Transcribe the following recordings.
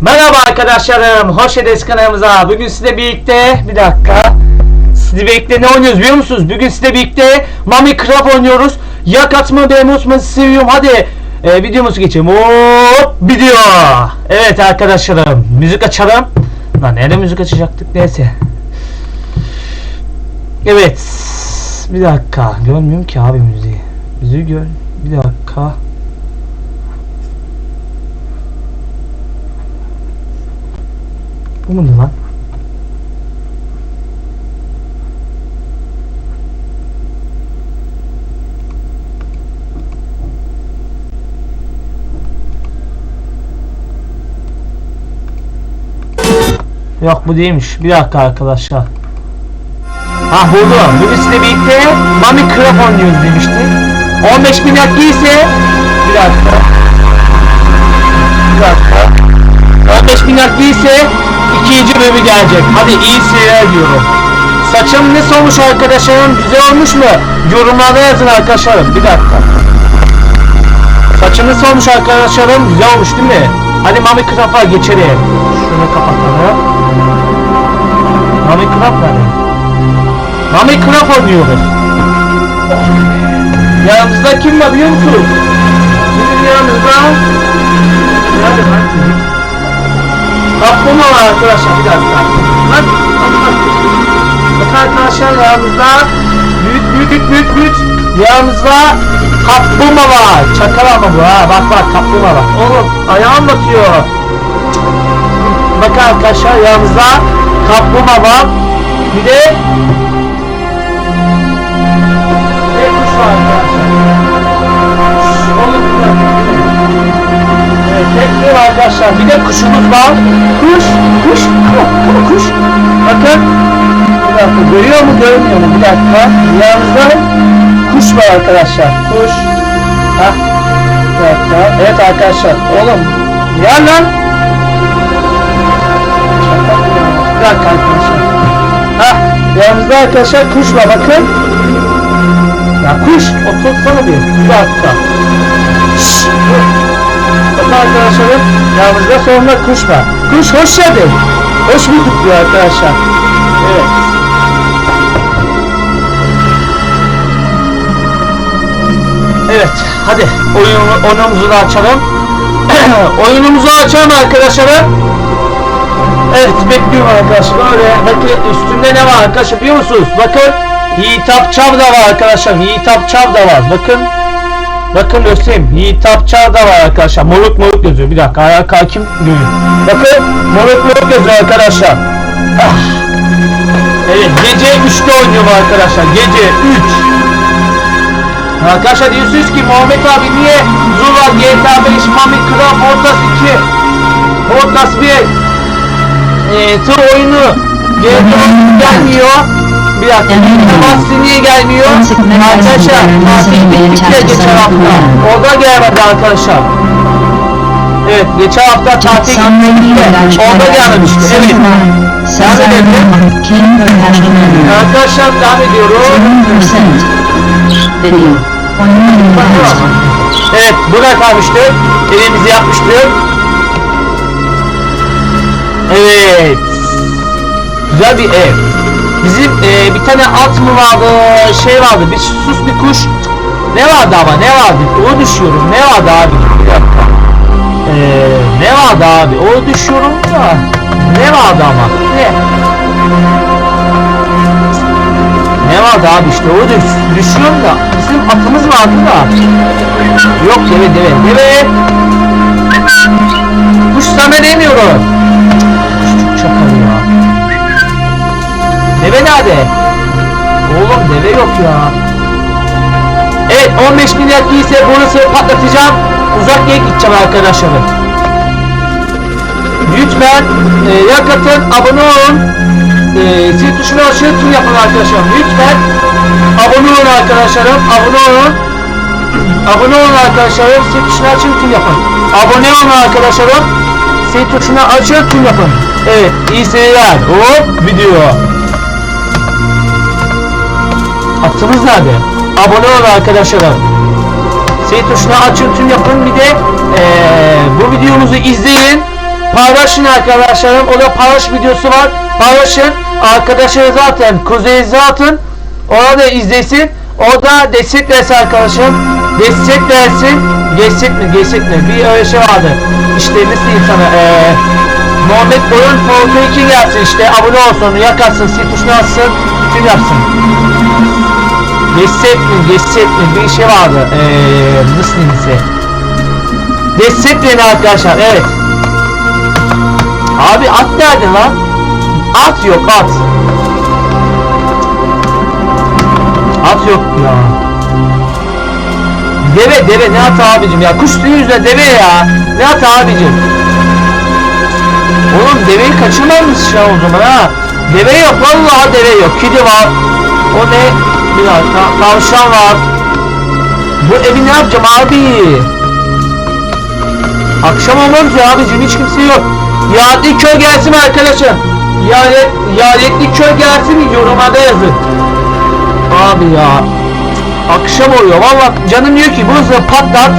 Merhaba arkadaşlarım, hoş geldiniz kanalımıza. Bugün sizle birlikte, bir dakika. Sizle birlikte ne oynuyoruz biliyor musunuz? Bugün sizle birlikte Mami Craft oynuyoruz. Yak atma unutmayın, sizi seviyorum. Hadi e, videomuzu geçelim. Hop, video. Evet arkadaşlarım, müzik açalım. Lan nerede müzik açacaktık? Neyse. Evet. Bir dakika, görmüyorum ki abi müziği. Müziği gör. Bir dakika. Bu mu lan? Yok bu değilmiş. Bir dakika arkadaşlar. Ha buldum. Bu sizle birlikte Mami Craft oynuyoruz demişti. 15 bin yak ise bir dakika. Bir dakika. 15 bin yak ise ikinci bölümü gelecek. Hadi iyi seyirler diyorum. Saçım ne olmuş arkadaşlarım? Güzel olmuş mu? Yorumlarda yazın arkadaşlarım. Bir dakika. Saçım nasıl olmuş arkadaşlarım? Güzel olmuş değil mi? Hadi Mami Craft'a geçelim. Şunu kapatalım. Mami Craft nerede? Mami Craft oynuyoruz. Yanımızda kim var biliyor musun? Bizim yanımızda Nerede lan? Kaplumbağa var arkadaşlar bir dakika. Lan lan bak. Bak arkadaşlar yanımızda büyük büyük büyük büyük yanımızda kaplumbağa var. Çakal ama bu ha bak bak kaplumbağa bak. Oğlum ayağım batıyor. Bak arkadaşlar yanımızda kaplumbağa var. Bir de bir de kuş var arkadaşlar. Oğlum bir arkadaşlar. Bir de kuşumuz var. Kuş, kuş. Bakın. Bir dakika, görüyor mu, görmüyor mu? Bir dakika. Yanımızda kuş var arkadaşlar. Kuş. Hah. Bir dakika. Evet arkadaşlar. Oğlum. Ya lan. Bir dakika arkadaşlar. Hah. Yanımızda arkadaşlar kuş var. Bakın. Ya kuş. Otursana bir. Bir dakika. Bakın arkadaşlarım yanımızda sonunda kuş var. Kuş hoş geldin. Hoş bulduk diyor arkadaşlar. Evet. Evet hadi oyun, oyunumuzu da açalım. oyunumuzu açalım arkadaşlarım. Evet bekliyorum arkadaşlar. Böyle bakın üstünde ne var arkadaşlar biliyor musunuz? Bakın Hitap Çav da var arkadaşlar. Hitap Çav da var. Bakın Bakın göstereyim. Hitapçar da var arkadaşlar. Moruk moruk yazıyor. Bir dakika ayağa kalkayım. Bakın moruk moruk yazıyor arkadaşlar. Ah. Evet gece 3'te oynuyorum arkadaşlar. Gece 3. Arkadaşlar diyorsunuz ki Muhammed abi niye Zula, GTA 5, Mami Craft, Hortas 2, Hortas 1 e, tır oyunu GTA gelmiyor. Bir. Master niye gelmiyor? Arkadaşlar tatil bittik ya geçen hafta. O da gelmedi arkadaşlar. Evet geçen hafta tatil gittik Orada gelmemişti. Evet. Devam edelim. Arkadaşlar devam ediyoruz. Evet burada kalmıştık. Evimizi yapmıştık. Evet. Güzel bir ev. Bizim e, bir tane at mı vardı, şey vardı, bir sus bir kuş. Ne vardı ama ne vardı? O düşüyorum. Ne vardı abi? Bir dakika. E, ne vardı abi? O düşüyorum da. Ne vardı ama? Ne? Ne vardı abi işte o düş, düşüyorum da. Bizim atımız vardı da. Yok deve deve. Deve. Kuş sana demiyorum. Deve nerede? Oğlum deve yok ya. Evet 15 milyar ise burası patlatacağım. Uzak yere gideceğim arkadaşlarım. Lütfen e, like abone olun. E, zil tuşuna aşağı tüm yapın arkadaşlarım. Lütfen abone olun arkadaşlarım. Abone olun. abone olun arkadaşlarım. Zil tuşuna açın tüm yapın. Abone olun arkadaşlarım. Zil tuşuna açın tüm yapın. Evet iyi seyirler. Hop video. Atımız nerede? Abone olun arkadaşlarım. Seyit tuşuna açın tüm yapın bir de eee, bu videomuzu izleyin. paylaşın arkadaşlarım. O da paylaş videosu var. Paylaşın. Arkadaşlar zaten Kuzey zaten orada izlesin. O da destek versin arkadaşım. Destek versin. Destek mi? Destek mi? Bir öyle şey vardı. İşte nasıl diyeyim sana eee Muhammed Oyun Foto 2 gelsin işte abone olsun, yakarsın, sil tuşuna atsın, tüm yapsın. Destek mi? Bir şey vardı. Eee nasıl diyeyim size? Destek verin arkadaşlar, evet. Abi at nerede lan? At yok at. At yok ya. Deve deve ne at abicim ya kuş değil yüzüne deve ya. Ne at abicim. Oğlım deveyi kaçırmamış ya o zaman ha. Deve yok vallahi deve yok. Kedi var. O ne? Bir dakika. Tavşan var. Bu evi ne yapacağım abi? Akşam olmaz ya abicim hiç kimse yok. Yağetli köy gelsin arkadaşım? Yağet, yağetli köy gelsin yorumlarda yazın. Abi ya. Akşam oluyor valla canım diyor ki burası patlat.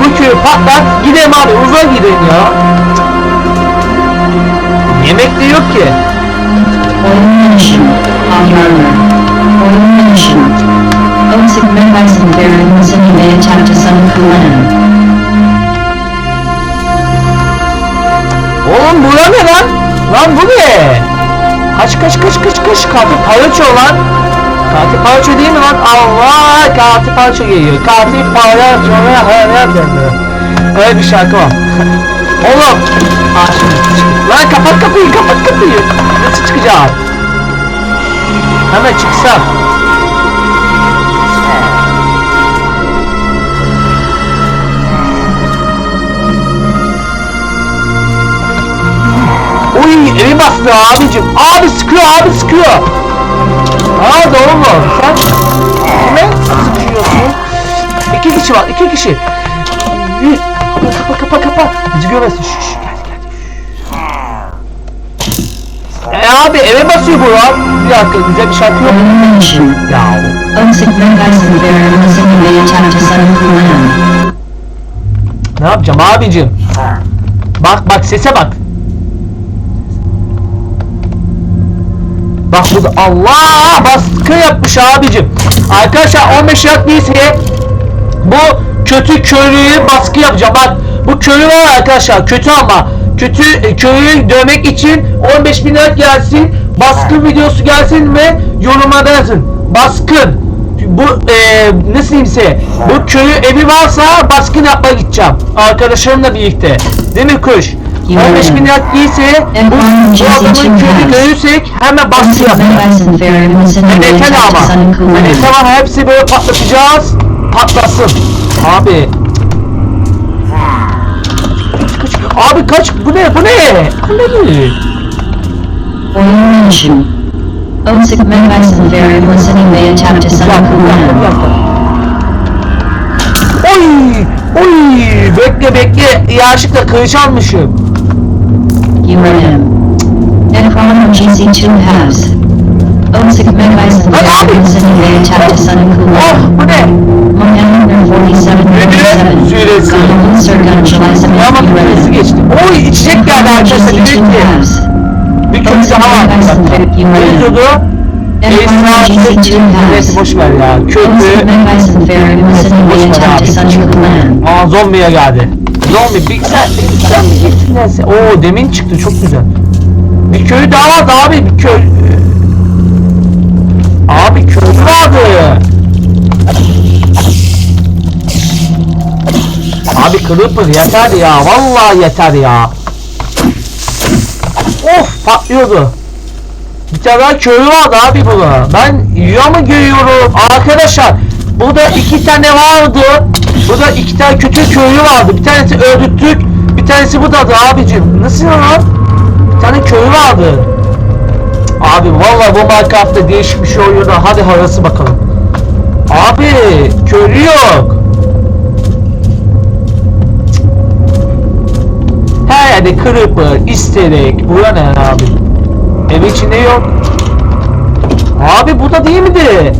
Bu köyü patlat. Gidelim abi uzağa gidelim ya. Yemek de yok ki. Oyun Anlarlar. Oyun Oksik Mekbaksın Verin Sinimeye Çapta Sanı Kullanan. Oğlum bura ne lan? Lan bu ne? Kaç kaç kaç kaç kaç katil palyaço lan. Katil palyaço değil mi lan? Allah katil palyaço geliyor. Katil dönüyor. Öyle bir şarkı var. Oğlum. Çık- Lan kapat kapıyı kapat kapıyı. Nasıl çıkacağım? Hemen çıksam. Uy evi bastı abicim. Abi sıkıyor abi sıkıyor. Aa doğru mu? Sen kime sıkıyorsun? İki kişi var iki kişi. Yürü. Kapa kapa kapa. Bizi görmesin. Şş, şş, geldi geldi. E abi eve basıyor bu lan. Bir dakika güzel bir şarkı yok. Ya. Ne yapacağım abicim? Bak bak sese bak. Bak bu Allah baskı yapmış abicim. Arkadaşlar 15 yaş değilse bu kötü köylüyü baskı yapacağım. Bak bu köylü var arkadaşlar kötü ama. Kötü e, köylüyü dövmek için 15 bin lira gelsin baskın videosu gelsin ve yoruma yazın. Baskın. Bu e, nasıl diyeyim size? Bu köyü evi varsa baskın yapmaya gideceğim. Arkadaşlarımla birlikte. Değil mi kuş? 15 bin lira değilse bu, bu adamın köyünü görürsek hemen baskı Yeter Çapta ama. Yeter ama hepsi böyle patlatacağız. Patlasın. Abi. Kaç, kaç. Abi kaç. Bu ne? Bu ne? Bu ne? Oyun Sinimeye Çapta Bir Sanı dakika, bir dakika, bir Kullanan. dakika. Oy! Oy! Bekle bekle. Yanlışlıkla kılıç almışım. URM. Necron GC2 Halves. Oksik Mekbaksın Ay abi! Verin Sinimeye Çapta Sanı Oh Kullanan. bu ne? Mohammed 47 Müdürüm süresi. Kanalın Sırgan Şalaysa Yağma süresi geçti. Oy içecek geldi arkadaşlar. Dedik ki. Bir kötü daha var. Ne diyordu? Neyse boş ver ya. Kötü. Aa zombiye geldi. Zombi bir sen bir git neyse. Oo demin çıktı çok güzel. Bir köy daha vardı abi bir köy. Creeper yeter ya vallahi yeter ya. Of patlıyordu. Bir tane daha köy vardı abi burada. Ben rüya mı görüyorum? Arkadaşlar burada iki tane vardı. Burada iki tane kötü köylü vardı. Bir tanesi öldürttük. Bir tanesi buradadı abicim. Nasıl lan? Bir tane köylü vardı. Abi vallahi bu Minecraft'ta değişik bir şey oluyor da hadi havası bakalım. Abi köylü yok. Yerde creeper, isterek, bura ne abi? Ev içinde yok. Abi burada değil miydi?